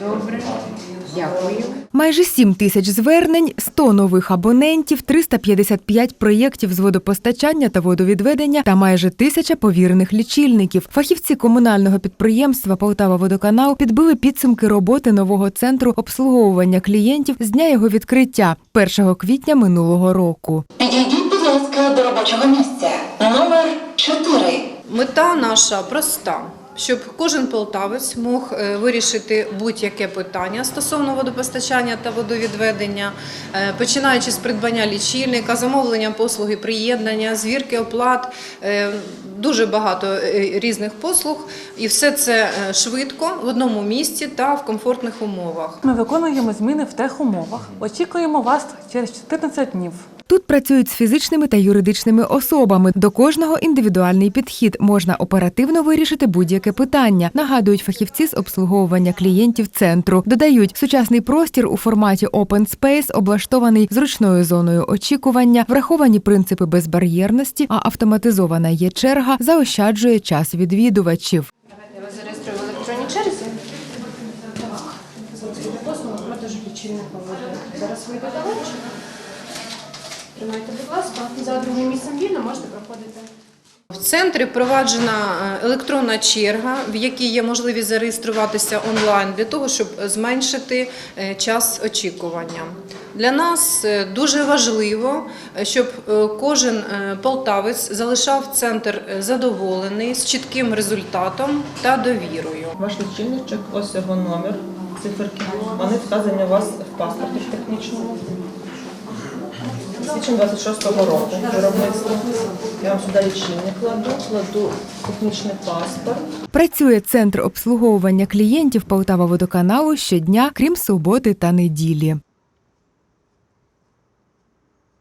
Добре, дякую. Майже 7 тисяч звернень, 100 нових абонентів, 355 проєктів з водопостачання та водовідведення та майже тисяча повірених лічильників. Фахівці комунального підприємства Полтава Водоканал підбили підсумки роботи нового центру обслуговування клієнтів з дня його відкриття 1 квітня минулого року. Підійдіть, будь ласка, до робочого місця. Номер 4. Мета наша проста. Щоб кожен полтавець мог е, вирішити будь-яке питання стосовно водопостачання та водовідведення, е, починаючи з придбання лічильника, замовлення послуги приєднання, звірки оплат, е, дуже багато різних послуг, і все це швидко в одному місці та в комфортних умовах. Ми виконуємо зміни в техумовах. Очікуємо вас через 14 днів. Тут працюють з фізичними та юридичними особами. До кожного індивідуальний підхід можна оперативно вирішити будь-яке питання. Нагадують фахівці з обслуговування клієнтів центру. Додають сучасний простір у форматі Open Space, облаштований зручною зоною очікування, враховані принципи безбар'єрності, а автоматизована є черга заощаджує час відвідувачів. Я вас зареєструю в електронній черзі. Зараз вийду до ланчу. Тримайте, будь ласка, за другим місцем вільно можете проходити. В центрі впроваджена е, електронна черга, в якій є можливість зареєструватися онлайн для того, щоб зменшити е, час очікування. Для нас е, дуже важливо, щоб кожен полтавець залишав центр задоволений з чітким результатом та довірою. Ваш лічильничок, ось його номер, циферки. Вони вказані у вас в паспорті технічному. Січень 26-го року виробництва. Я вам сюди лічильник кладу, кладу технічний паспорт. Працює центр обслуговування клієнтів Полтава водоканалу щодня, крім суботи та неділі.